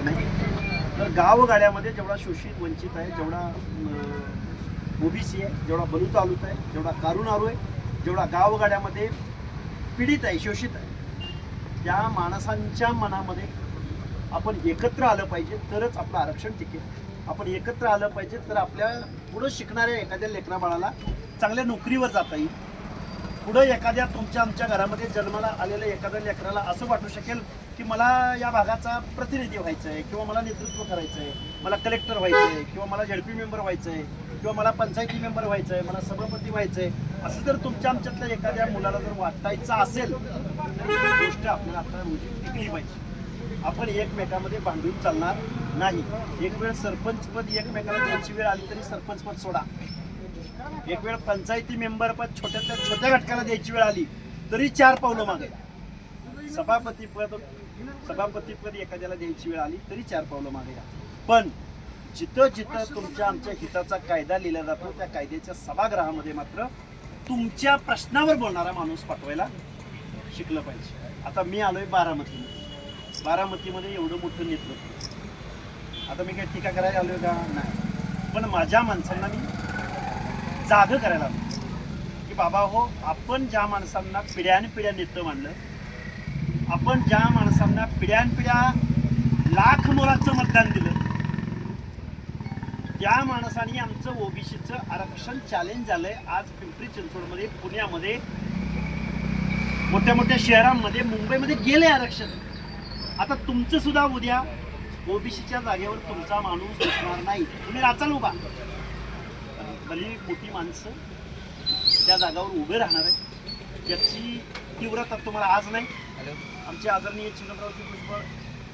नाही. तर गावगाड्यामध्ये जेवढा शोषित वंचित आहे जेवढा ओबीसी आहे जेवढा बलू तालुका आहे जेवढा कारुणारू आहे जेवढा गावगाड्यामध्ये पीडित आहे शोषित आहे त्या माणसांच्या मनामध्ये आपण एकत्र आलं पाहिजे तरच आपलं आरक्षण टिकेल. आपण एकत्र आलं पाहिजे तर आपल्या पुढं शिकणाऱ्या एखाद्या लेकराबाळाला चांगल्या नोकरीवर जाता येईल. पुढं एखाद्या तुमच्या आमच्या घरामध्ये जन्माला आलेल्या एखाद्या लेकराला असं वाटू शकेल की मला या भागाचा प्रतिनिधी व्हायचं आहे किंवा मला नेतृत्व करायचं आहे मला कलेक्टर व्हायचं आहे किंवा मला झेडपी मेंबर व्हायचं आहे किंवा मला पंचायती मेंबर व्हायचं आहे मला सभापती व्हायचं आहे असं जर तुमच्या आमच्यातल्या एखाद्या मुलाला जर वाटायचं असेल तर गोष्ट आपल्याला आता रोजी टिकली पाहिजे. आपण एकमेकामध्ये भांडून चालणार नाही. एक वेळ सरपंच पद एकमेकाला द्यायची वेळ आली तरी सरपंच पद सोडा. एक वेळ पंचायती मेंबर पद छोट्यातल्या छोट्या घटकाला द्यायची वेळ आली तरी चार पावलं मागे. सभापती पद सभापती पद एखाद्याला द्यायची वेळ आली तरी चार पावलं मागे पण जिथं जिथं तुमच्या आमच्या हिताचा कायदा लिहिला जातो त्या कायद्याच्या सभागृहामध्ये मात्र तुमच्या प्रश्नावर बोलणारा माणूस पाठवायला शिकलं पाहिजे. आता मी आलोय बारामतीमध्ये. बारामतीमध्ये एवढं मोठं नेतृत्व. आता मी काय टीका करायला आलोय का? नाही. पण माझ्या माणसांना मी जाग करायला आलो की बाबा हो आपण ज्या माणसांना पिढ्यान पिढ्या नेतं मानलं आपण ज्या माणसांना पिढ्यान पिढ्या लाख मोलाचं मतदान दिलं त्या माणसाने आमचं ओबीसीचं आरक्षण चॅलेंज झालंय. आज पिंपरी चिंचवडमध्ये पुण्यामध्ये मोठ्या मोठ्या शहरांमध्ये मुंबईमध्ये गेले आरक्षण. आता तुमचं सुद्धा उद्या ओबीसीच्या जागेवर तुमचा माणूस असणार नाही. तुम्ही राचाल उभा भली मोठी माणसं त्या जागावर उभे राहणार आहे याची तीव्रता तुम्हाला आज नाही. आमचे आदरणीय चिन्हरावजी भुजबळ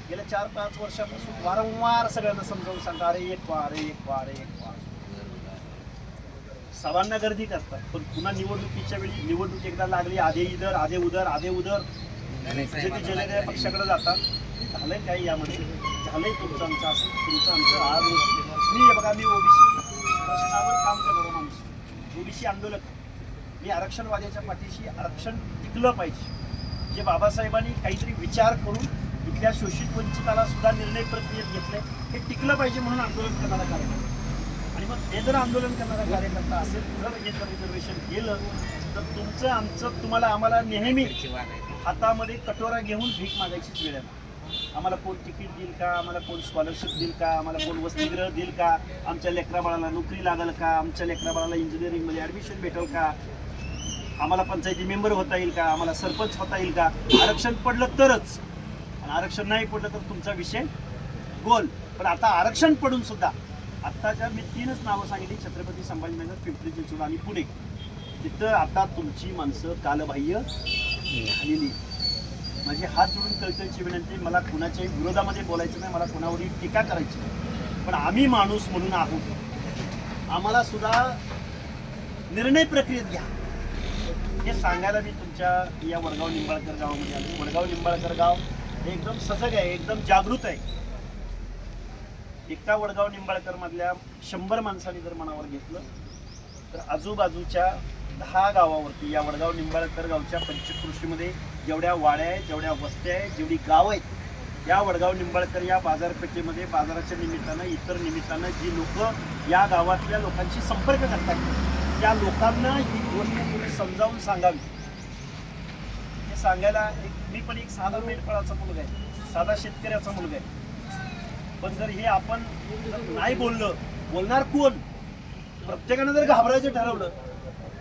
गेल्या चार पाच वर्षापासून वारंवार सगळ्यांना समजावून सांगा अरे एक व्हा अरे एक व्हा अरे एक व्हा सभांना गर्दी करतात पण पुन्हा निवडणुकीच्या वेळी निवडणूक एकदा लागली आधे इधर आधे उदर आधे उदर जे ते जेलेल्या पक्षाकडे जातात झालंय काय यामध्ये झालंय तुमचं आमचं असं तुमचं आमचं. आज मी बघा मी ओबीसी प्रश्नावर काम करणारा माणूस. ओबीसी आंदोलक. मी आरक्षणवाद्याच्या पाठीशी आरक्षण टिकलं पाहिजे. जे बाबासाहेबांनी काहीतरी विचार करून इथल्या शोषित वंचिताला सुद्धा निर्णय प्रक्रियेत घेतले हे टिकलं पाहिजे म्हणून आंदोलन करणारा कार्यकर्ता. आणि मग हे जर आंदोलन करणारा कार्यकर्ता असेल जर हे जर रिझर्वेशन केलं तर तुमचं आमचं तुम्हाला आम्हाला नेहमी हातामध्ये कटोरा घेऊन भीक मागायचीच वेळ आहे. आम्हाला कोण तिकीट देईल का? आम्हाला कोण स्कॉलरशिप देईल का? आम्हाला कोण वसतिगृह देईल का? आमच्या लेकरा बाळाला नोकरी लागेल का? आमच्या लेकरा बाळाला इंजिनिअरिंगमध्ये ॲडमिशन भेटेल का? आम्हाला पंचायती मेंबर होता येईल का? आम्हाला सरपंच होता येईल का? आरक्षण पडलं तरच. आणि आरक्षण नाही पडलं तर तुमचा विषय गोल. पण आता आरक्षण पडून सुद्धा आत्ताच्या मी तीनच नावं सांगितली छत्रपती संभाजीनगर पिंपरी चिंचवड आणि पुणे. तिथं आता तुमची माणसं कालबाह्य झालेली माझी हात जोडून कळकळीची विनंती मला कुणाच्याही विरोधामध्ये बोलायचं नाही मला कुणावरही टीका करायची नाही. पण आम्ही माणूस म्हणून आहोत. आम्हाला सुद्धा निर्णय प्रक्रियेत घ्या. हे सांगायला मी तुमच्या या वडगाव निंबाळकर गावामध्ये आलो. वडगाव निंबाळकर गाव हे एकदम सजग आहे एकदम जागृत आहे. एका वडगाव निंबाळकर मधल्या शंभर माणसांनी जर मनावर घेतलं तर आजूबाजूच्या दहा गावावरती या वडगाव निंबाळकर गावच्या पंचकृषीमध्ये जेवढ्या वाड्या आहेत जेवढ्या वस्त्या आहेत जेवढी गावं आहेत या वडगाव निंबाळकर या बाजारपेठेमध्ये बाजाराच्या निमित्तानं इतर निमित्तानं जी लोक या गावातल्या लोकांशी संपर्क करतात त्या लोकांना ही गोष्ट तुम्ही समजावून सांगावी. हे सांगायला एक मी पण एक साधा मेंढपाळाचा मुलगा आहे साधा शेतकऱ्याचा मुलगा आहे. पण जर हे आपण नाही बोललं बोलणार कोण? प्रत्येकानं जर घाबरायचं ठरवलं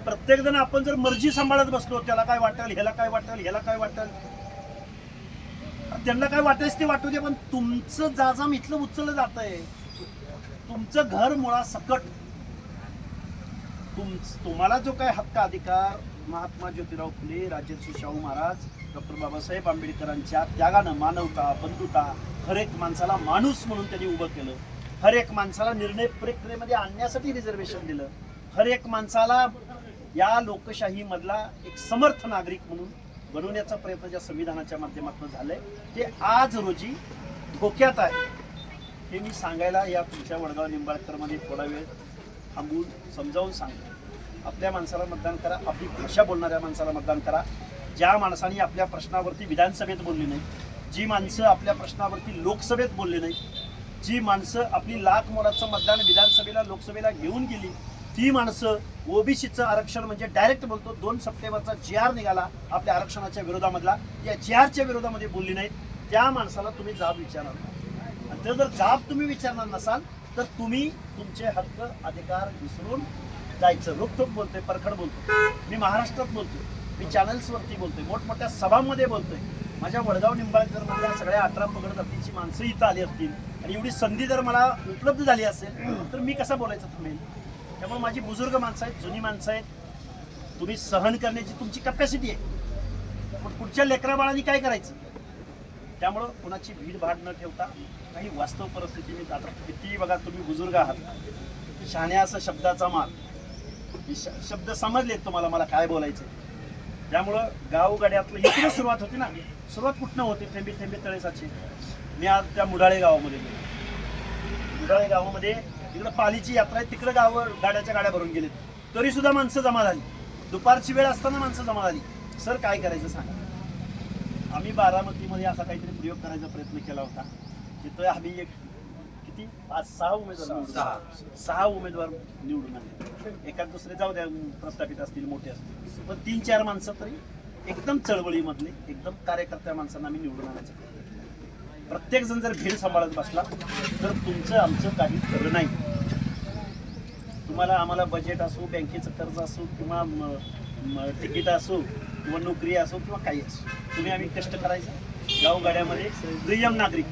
प्रत्येक जण आपण जर मर्जी सांभाळत बसलो त्याला काय वाटेल ह्याला काय वाटेल ह्याला काय वाटेल? त्यांना काय वाटायचं ते वाटू दे पण तुमचं जाजाम इथलं उचललं जात आहे तुमचं घर मुळा सकट. तुम तुम्हाला जो काय हक्क अधिकार महात्मा ज्योतिराव फुले राजर्षी शाहू महाराज डॉक्टर बाबासाहेब आंबेडकरांच्या त्यागानं मानवता बंधुता हर एक माणसाला माणूस म्हणून त्यांनी उभं केलं. हर एक माणसाला निर्णय प्रक्रियेमध्ये आणण्यासाठी रिझर्वेशन दिलं. हर एक माणसाला या लोकशाहीमधला एक समर्थ नागरिक म्हणून बनवण्याचा प्रयत्न ज्या संविधानाच्या माध्यमातून झालाय ते आज रोजी धोक्यात आहे. हे मी सांगायला या तुमच्या वडगाव निंबाळकरमध्ये थोडा वेळ थांबून समजावून सांगतो. आपल्या माणसाला मतदान करा आपली भाषा बोलणाऱ्या माणसाला मतदान करा. ज्या माणसाने आपल्या प्रश्नावरती विधानसभेत बोलली नाही जी माणसं आपल्या प्रश्नावरती लोकसभेत बोलली नाही जी माणसं आपली लाख मोलाचं मतदान विधानसभेला लोकसभेला घेऊन गेली ती माणसं ओबीसीचं आरक्षण म्हणजे डायरेक्ट बोलतो दोन सप्टेंबरचा जी आर निघाला आपल्या आरक्षणाच्या विरोधामधला. या जी आरच्या विरोधामध्ये बोलली नाहीत. त्या माणसाला तुम्ही जाब विचारणार नाही. आणि जर जाब तुम्ही विचारणार नसाल तर तुम्ही तुमचे हक्क अधिकार विसरून जायचं. रोखोक बोलतोय परखड बोलतोय. मी महाराष्ट्रात बोलतोय. मी चॅनल्सवरती बोलतोय. मोठमोठ्या सभांमध्ये बोलतोय. माझ्या वडगाव निंबाळकरमधल्या सगळ्या अठरा पगड जातीची माणसं इथं आली असतील. आणि एवढी संधी जर मला उपलब्ध झाली असेल तर मी कसा बोलायचं थांबेल त्यामुळे माझी बुजुर्ग माणसं आहेत जुनी माणसं आहेत. तुम्ही सहन करण्याची तुमची कपॅसिटी आहे. पण पुढच्या लेकरा बाळांनी काय करायचं? त्यामुळं कुणाची भीड भाड न ठेवता काही वास्तव परिस्थितीने आता किती बघा तुम्ही बुजुर्ग आहात. शहाण्या असं शब्दाचा माल. श- शब्द समजलेत तुम्हाला मला काय बोलायचं त्यामुळं गावगाड्यातलं इकडे सुरुवात होती ना. सुरुवात कुठनं होती? थेंबी थेंबी तळेसाची मी आज त्या मुडाळे गावामध्ये गेलो. मुडाळे गावामध्ये तिकडं पालीची यात्रा आहे तिकडं गाव गाड्याच्या गाड्या भरून गेलेत. तरी सुद्धा माणसं जमा झाली. दुपारची वेळ असताना माणसं जमा झाली. सर काय करायचं सांगा? आम्ही बारामतीमध्ये असा काहीतरी प्रयोग करायचा प्रयत्न केला होता. तिथं आम्ही एक किती? पाच सहा उमेदवार आले. सहा उमेदवार निवडून आले. एखाद दुसरे जाऊ द्या प्रस्थापित असतील मोठे असतील. पण तीन चार माणसं तरी एकदम चळवळीमधले एकदम कार्यकर्त्या माणसांना आम्ही निवडून आणायचं. प्रत्येकजण जर भीड सांभाळत बसला तर तुमचं आमचं काही खरं नाही. तुम्हाला आम्हाला बजेट असो बँकेचं कर्ज असो किंवा तिकीट असो किंवा नोकरी असो किंवा काही असो तुम्ही आम्ही कष्ट करायचं. गावगाड्यामध्ये दुय्यम नागरिक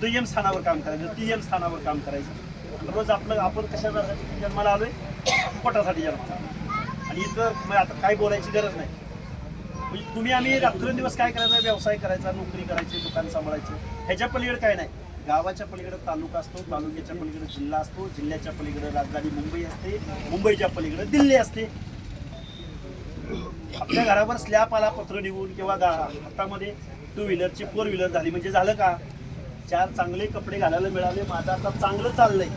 दुय्यम स्थानावर काम करायचं तिय्यम स्थानावर काम करायचं. रोज आपलं आपण कशासाठी जन्माला आलोय? पोटासाठी जन्माला आणि इथं मग आता काय बोलायची गरज नाही. म्हणजे तुम्ही आम्ही रात्रंदिवस काय करायचा? व्यवसाय करायचा नोकरी करायची दुकान सांभाळायचं. ह्याच्या पलीकडे काय नाही. गावाच्या पलीकडे तालुका असतो तालुक्याच्या पलीकडे जिल्हा असतो जिल्ह्याच्या पलीकडे राजधानी मुंबई असते मुंबईच्या पलीकडे दिल्ली असते. आपल्या घरावर स्लॅप आला पत्र निघून किंवा गा हातामध्ये टू व्हीलरची फोर व्हीलर झाली म्हणजे झालं का? चार चांगले कपडे घालायला मिळाले माझं आता चांगलं चाललंय.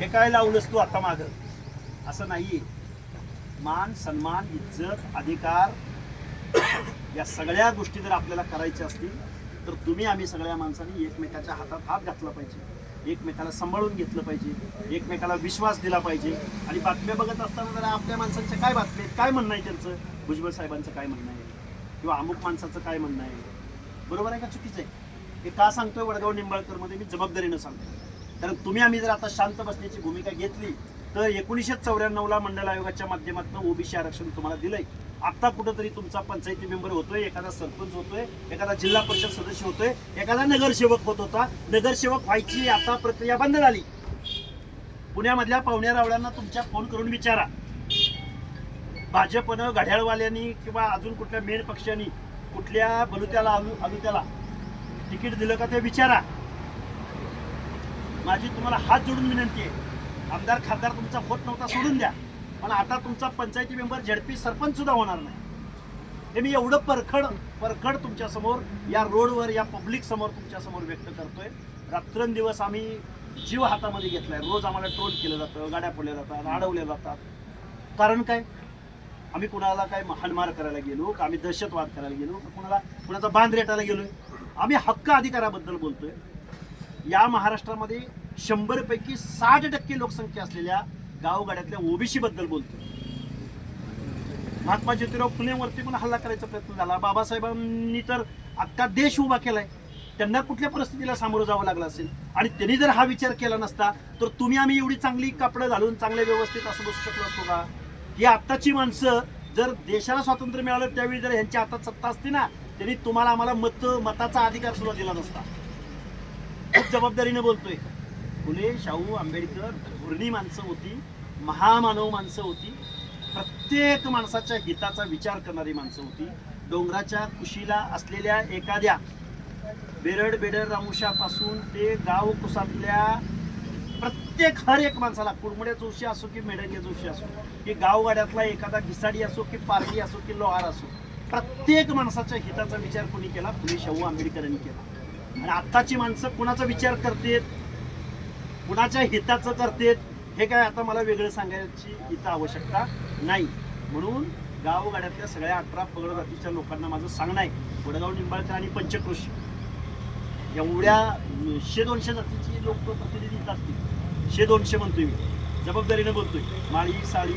हे काय लावलंस तू आता मागं? असं नाहीये. मान सन्मान इज्जत अधिकार या सगळ्या गोष्टी जर आपल्याला करायच्या असतील तर तुम्ही आम्ही सगळ्या माणसांनी एकमेकाच्या हातात हात घातला पाहिजे. एकमेकाला सांभाळून घेतलं पाहिजे. एकमेकाला विश्वास दिला पाहिजे. आणि बातम्या बघत असताना जरा आपल्या माणसांच्या काय बातम्या आहेत काय म्हणणं आहे त्यांचं? भुजबळ साहेबांचं काय म्हणणं आहे? किंवा अमुक माणसाचं काय म्हणणं आहे? बरोबर आहे का चुकीचं आहे? हे का सांगतोय वडगाव निंबाळकरमध्ये? मी जबाबदारीनं सांगतो कारण तुम्ही आम्ही जर आता शांत बसण्याची भूमिका घेतली तर एकोणीसशे चौऱ्याण्णवला मंडल आयोगाच्या माध्यमातून ओबीसी आरक्षण तुम्हाला दिलंय. आता कुठंतरी तुमचा पंचायती मेंबर होतोय एखादा सरपंच होतोय एखादा जिल्हा परिषद सदस्य होतोय एखादा नगरसेवक होत होता नगरसेवक व्हायची आता प्रक्रिया बंद झाली. पुण्यामधल्या पाहुण्या रावळ्यांना तुमच्या फोन करून विचारा. भाजपनं घड्याळवाल्यांनी किंवा अजून कुठल्या मेन पक्षांनी कुठल्या बलुत्याला आलू आलुत्याला तिकीट दिलं का ते विचारा. माझी तुम्हाला हात जोडून विनंती आहे. आमदार खासदार तुमचा होत नव्हता सोडून द्या. पण आता तुमचा पंचायती मेंबर झडपी सरपंच सुद्धा होणार नाही. हे मी एवढं परखड परखड तुमच्यासमोर या रोडवर या पब्लिक समोर तुमच्यासमोर व्यक्त करतोय. रात्रंदिवस आम्ही जीव हातामध्ये घेतलाय. रोज आम्हाला ट्रोल केलं जातं गाड्या फोडल्या जातात अडवल्या जातात. कारण काय? आम्ही कुणाला काय हाणमार करायला गेलो का आम्ही दहशतवाद करायला गेलो का कुणाला कुणाचा बांध रेटायला गेलोय? आम्ही हक्क अधिकाराबद्दल बोलतोय. या महाराष्ट्रामध्ये शंभरपैकी साठ टक्के लोकसंख्या असलेल्या गावगाड्यातल्या ओबीसी बद्दल बोलतोय. महात्मा ज्योतिराव फुलेवरती पण हल्ला करायचा प्रयत्न झाला. बाबासाहेबांनी तर अख्खा देश उभा केलाय. त्यांना कुठल्या परिस्थितीला सामोरं जावं लागलं असेल? आणि त्यांनी जर हा विचार केला नसता तर तुम्ही आम्ही एवढी चांगली कपडं घालून चांगल्या व्यवस्थित असं बसू शकलो असतो का? ही आत्ताची माणसं जर देशाला स्वातंत्र्य मिळालं त्यावेळी जर ह्यांच्या हातात सत्ता असती ना त्यांनी तुम्हाला आम्हाला मत मताचा अधिकार सुद्धा दिला नसता. खूप जबाबदारीने बोलतोय. फुले शाहू आंबेडकर धोरणी माणसं होती महामानव माणसं होती प्रत्येक माणसाच्या हिताचा विचार करणारी माणसं होती. डोंगराच्या कुशीला असलेल्या एखाद्या बेरड बेडर रामुशापासून ते गाव कुसातल्या प्रत्येक हर एक माणसाला कुरमुड्या जोशी असो की मेडंगे जोशी असो की गावगाड्यातला एखादा घिसाडी असो की पारडी असो की लोहार असो प्रत्येक माणसाच्या हिताचा विचार कोणी केला? फुले शाहू आंबेडकरांनी केला. आणि आत्ताची माणसं कुणाचा विचार करतेत? कुणाच्या हिताचं करतेत हे काय आता मला वेगळं सांगायची इथं आवश्यकता नाही. म्हणून गावगाड्यातल्या सगळ्या अठरा पगड जातीच्या लोकांना माझं सांगणं आहे. वडगाव निंबाळकर आणि पंचकृषी. एवढ्या शे दोनशे जातीची लोकप्रतिनिधी इथं असतील. शे दोनशे म्हणतोय मी. जबाबदारीनं बोलतोय. माळी साळी